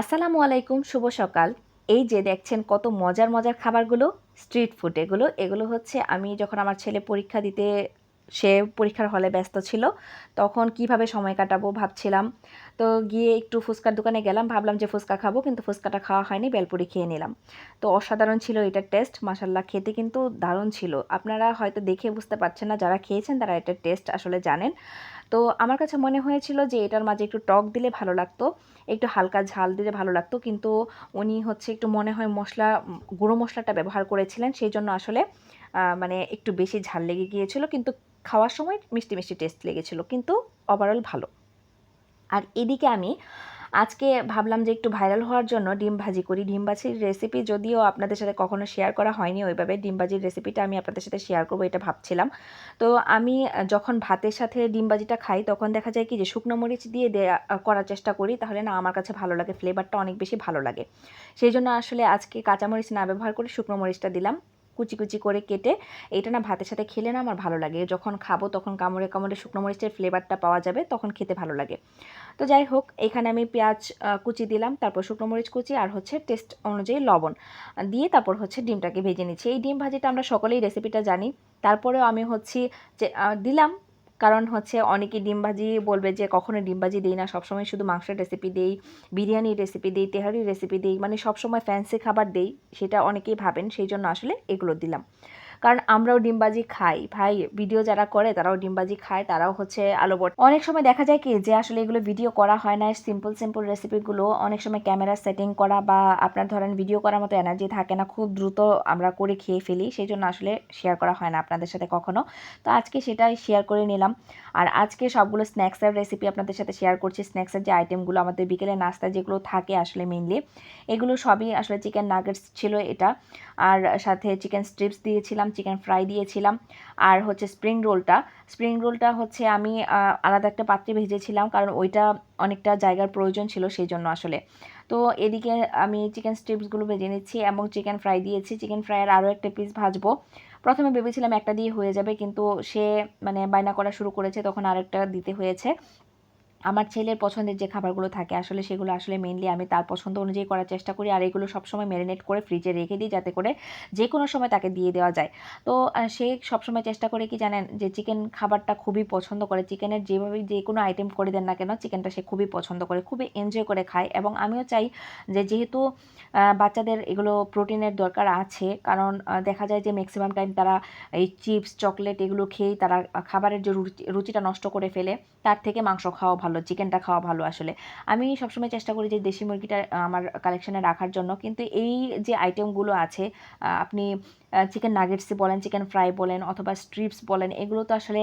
আসসালামু আলাইকুম, শুভ সকাল। এই যে দেখছেন কত মজার মজার খাবারগুলো স্ট্রিট ফুড এগুলো। এগুলো হচ্ছে আমি যখন আমার ছেলে পরীক্ষা দিতে সে পরীক্ষার হলে ব্যস্ত ছিল, তখন কীভাবে সময় কাটাবো ভাবছিলাম। তো গিয়ে একটু ফুচকার দোকানে গেলাম, ভাবলাম যে ফুচকা খাব, কিন্তু ফুচকাটা খাওয়া হয়নি, বেলপুরি খেয়ে নিলাম। তো অসাধারণ ছিল এটার টেস্ট মাসাল্লাহ খেতে কিন্তু দারুণ ছিল। আপনারা হয়তো দেখে বুঝতে পারছেন না, যারা খেয়েছেন তারা এটার টেস্ট আসলে জানেন। তো আমার কাছে মনে হয়েছিল যে এটার মাঝে একটু টক দিলে ভালো লাগতো, একটু হালকা ঝাল দিলে ভালো লাগতো, কিন্তু উনি হচ্ছে একটু মনে হয় মশলা, গুঁড়ো মশলাটা ব্যবহার করেছিলেন, সেই জন্য আসলে মানে একটু বেশি ঝাল লেগে গিয়েছিল, কিন্তু খাওয়ার সময় মিষ্টি মিষ্টি টেস্ট লেগেছিল, কিন্তু ওভারঅল ভালো। আর এদিকে আমি আজকে ভাবলাম যে একটু ভাইরাল হওয়ার জন্য ডিম ভাজি করি। ডিম ভাজির রেসিপি যদিও আপনাদের সাথে কখনো শেয়ার করা হয়নি, ওইভাবে ডিম ভাজির রেসিপিটা আমি আপনাদের সাথে শেয়ার করব, এটা ভাবছিলাম। তো আমি যখন ভাতের সাথে ডিম ভাজিটা খাই, তখন দেখা যায় কি যে শুকনো মরিচ দিয়ে দেয়া, করার চেষ্টা করি, তাহলে না আমার কাছে ভালো লাগে ফ্লেভারটা অনেক বেশি ভালো লাগে। সেই জন্য আসলে আজকে কাঁচামরিচ না ব্যবহার করে শুকনো মরিচটা দিলাম। কুচি কুচি করে কেটে এটা না ভাতের সাথে খেলে না আমার ভালো লাগে। যখন খাব তখন কামড়ে কামড়ে শুকনো মরিচের ফ্লেভারটা পাওয়া যাবে, তখন খেতে ভালো লাগে। তো যাই হোক, এখানে আমি পেঁয়াজ কুচি দিলাম, তারপর শুকনো মরিচ কুচি আর হচ্ছে টেস্ট অনুযায়ী লবণ দিয়ে তারপর হচ্ছে ডিমটাকে ভেজে নিচ্ছি। এই ডিম ভাজিটা আমরা সকলেই রেসিপিটা জানি। তারপরেও আমি হচ্ছি যে দিলাম কারণ হচ্ছে অনেকে ডিমবাজি বলবে যে কখনো ডিমবাজি দিই না, সবসময় শুধু মাংসের রেসিপি দেই, বিরিয়ানির রেসিপি দিই, তেহারির রেসিপি দিই মানে সবসময় ফ্যান্সি খাবার দেই, সেটা অনেকেই ভাবেন সেই জন্য আসলে এগুলো দিলাম। কারণ আমরাও ডিমবাজি খাই। ভাই ভিডিও যারা করে, তারাও ডিমবাজি খায়, তারাও হচ্ছে আলো বট অনেক সময় দেখা যায় কি যে আসলে এগুলো ভিডিও করা হয় না সিম্পল সিম্পল রেসিপিগুলো অনেক সময় ক্যামেরা সেটিং করা বা আপনার ধরেন ভিডিও করার মতো এনার্জি থাকে না, খুব দ্রুত আমরা করে খেয়ে ফেলি সেই জন্য আসলে শেয়ার করা হয় না আপনাদের সাথে কখনো। তো আজকে সেটাই শেয়ার করে নিলাম। আর আজকে সবগুলো স্ন্যাক্সের রেসিপি আপনাদের সাথে শেয়ার করছি। স্ন্যাক্সের যে আইটেমগুলো আমাদের বিকেলে নাস্তা যেগুলো থাকে আসলে মেনলি এগুলো সবই আসলে চিকেন নাগেটস ছিল এটা। আর সাথে চিকেন স্ট্রিপস দিয়েছিলাম। চিকেন ফ্রাই দিয়েছিলাম। আর হচ্ছে স্প্রিং রোলটা স্প্রিং রোলটা হচ্ছে আমি আলাদা একটা পাত্রে ভেজেছিলাম, কারণ ওইটা অনেকটা জায়গার প্রয়োজন ছিল সেই জন্য আসলে। তো এদিকে আমি চিকেন স্ট্রিপসগুলো ভেজে নিচ্ছি এবং চিকেন ফ্রাই দিয়েছি। চিকেন ফ্রাইয়ের আরও একটা পিস ভাজবো। প্রথমে ভেবেছিলাম একটা দিয়ে হয়ে যাবে, কিন্তু সে মানে বায়না করা শুরু করেছে, তখন আরেকটা দিতে হয়েছে। আমার ছেলের পছন্দের যে খাবারগুলো থাকে, আসলে সেগুলো আসলে মেনলি আমি তার পছন্দ অনুযায়ী করার চেষ্টা করি আর এগুলো সবসময় ম্যারিনেট করে ফ্রিজে রেখে দিই যাতে করে যে কোনো সময় তাকে দিয়ে দেওয়া যায়। তো সে সবসময় চেষ্টা করে কি জানেন যে চিকেন খাবারটা খুবই পছন্দ করে। চিকেনের যেভাবে যে কোনো আইটেম করে দেন না কেন চিকেনটা সে খুবই পছন্দ করে, খুবই এনজয় করে খায়। এবং আমিও চাই যে যেহেতু বাচ্চাদের এগুলো প্রোটিনের দরকার আছে, কারণ দেখা যায় যে ম্যাক্সিমাম টাইম তারা এই চিপস চকলেট এগুলো খেয়েই তারা খাবারের যে রুচিটা নষ্ট করে ফেলে, তার থেকে মাংস খাওয়া ভালো। চিকেনটা খাওয়া ভালো আসলে। আমি সবসময় চেষ্টা করি যে দেশি মুরগিটা আমার কালেকশানে রাখার জন্য। কিন্তু এই যে আইটেমগুলো আছে আপনি চিকেন নাগেটসই বলেন চিকেন ফ্রাই বলেন, অথবা স্ট্রিপস বলেন, এগুলো তো আসলে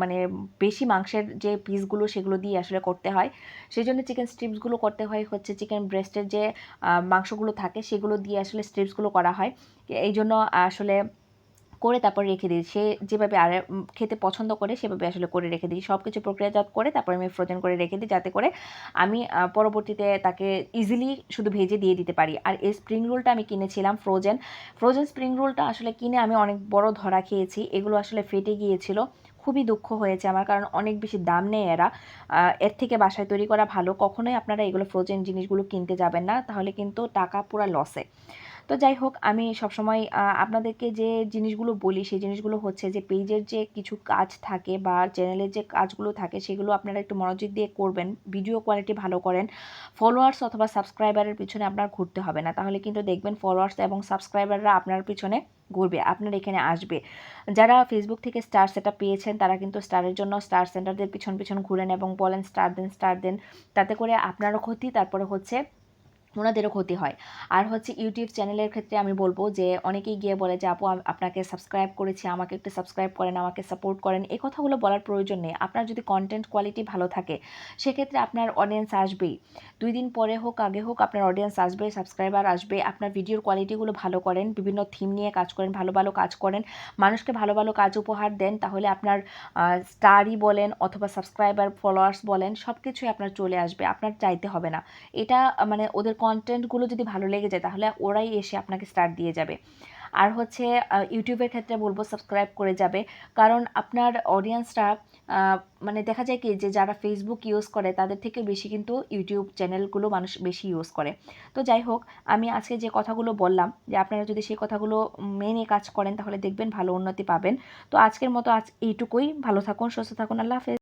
মানে বেশি মাংসের যে পিসগুলো সেগুলো দিয়ে আসলে করতে হয়। সেই জন্য চিকেন স্ট্রিপসগুলো করতে হয়, হচ্ছে চিকেন ব্রেস্টের যে মাংসগুলো থাকে, সেগুলো দিয়ে আসলে স্ট্রিপসগুলো করা হয়। এই জন্য আসলে করে তারপর রেখে দিই সে যেভাবে আর খেতে পছন্দ করে সেভাবে আসলে করে রেখে দিই সব কিছু প্রক্রিয়াজাত করে তারপর আমি ফ্রোজেন করে রেখে দিই যাতে করে আমি পরবর্তীতে তাকে ইজিলি শুধু ভেজে দিয়ে দিতে পারি। আর এই স্প্রিং রোলটা আমি কিনেছিলাম ফ্রোজেন ফ্রোজেন স্প্রিং রোলটা আসলে কিনে আমি অনেক বড় ধরা খেয়েছি। এগুলো আসলে ফেটে গিয়েছিল। খুবই দুঃখ হয়েছে আমার কারণ অনেক বেশি দাম নেয় এরা। এর থেকে বাসায় তৈরি করা ভালো। কখনোই আপনারা এগুলো ফ্রোজেন জিনিসগুলো কিনতে যাবেন না। তাহলে কিন্তু টাকা পুরো লসে তো যাই হোক, আমি সবসময় আপনাদেরকে যে জিনিসগুলো বলি, সেই জিনিসগুলো হচ্ছে যে পেজের যে কিছু কাজ থাকে বা চ্যানেলের যে কাজগুলো থাকে, সেগুলো আপনারা একটু মনোযোগ দিয়ে করবেন। ভিডিও কোয়ালিটি ভালো করেন। ফলোয়ার্স অথবা সাবস্ক্রাইবারের পিছনে আপনার ঘুরতে হবে না। তাহলে কিন্তু দেখবেন ফলোয়ার্স এবং সাবস্ক্রাইবাররা আপনার পিছনে ঘুরবে, আপনার এখানে আসবে। যারা ফেসবুক থেকে স্টার সেটা পেয়েছেন, তারা কিন্তু স্টারের জন্য স্টার সেন্টারদের পিছন পিছন ঘুরেন এবং বলেন স্টার দেন স্টার দেন। তাতে করে আপনারও ক্ষতি, তারপরে হচ্ছে ওনাদেরও ক্ষতি হয়। আর হচ্ছে ইউটিউব চ্যানেলের ক্ষেত্রে আমি বলব যে, অনেকেই গিয়ে বলে যে, আপু আপনাকে সাবস্ক্রাইব করেছি, আমাকে একটু সাবস্ক্রাইব করেন, আমাকে সাপোর্ট করেন। এই কথাগুলো বলার প্রয়োজন নেই। আপনার যদি কন্টেন্ট কোয়ালিটি ভালো থাকে, সেক্ষেত্রে আপনার অডিয়েন্স আসবেই। দুই দিন পরে হোক, আগে হোক, আপনার অডিয়েন্স আসবে সাবস্ক্রাইবার আসবে, আপনার ভিডিওর কোয়ালিটিগুলো ভালো করেন, বিভিন্ন থিম নিয়ে কাজ করেন, ভালো ভালো কাজ করেন, মানুষকে ভালো ভালো কাজ উপহার দেন, তাহলে আপনার স্টারই বলেন অথবা সাবস্ক্রাইবার ফলোয়ার্স বলেন সব কিছুই আপনার চলে আসবে, আপনার চাইতে হবে না। এটা মানে ওদের কন্টেন্টগুলো যদি ভালো লেগে যায়, তাহলে ওরাই এসে আপনাকে স্টার্ট দিয়ে যাবে। আর হচ্ছে ইউটিউবের ক্ষেত্রে বলব সাবস্ক্রাইব করে যাবে। কারণ আপনার অডিয়েন্সরা মানে দেখা যায় কি যে যারা ফেসবুক ইউজ করে, তাদের থেকে বেশি কিন্তু ইউটিউব চ্যানেলগুলো মানুষ বেশি ইউজ করে। তো যাই হোক, আমি আজকে যে কথাগুলো বললাম, যে আপনারা যদি সেই কথাগুলো মেনে কাজ করেন, তাহলে দেখবেন ভালো উন্নতি পাবেন। তো আজকের মতো আজ এইটুকুই। ভালো থাকুন, সুস্থ থাকুন, আল্লাহ হাফেজ।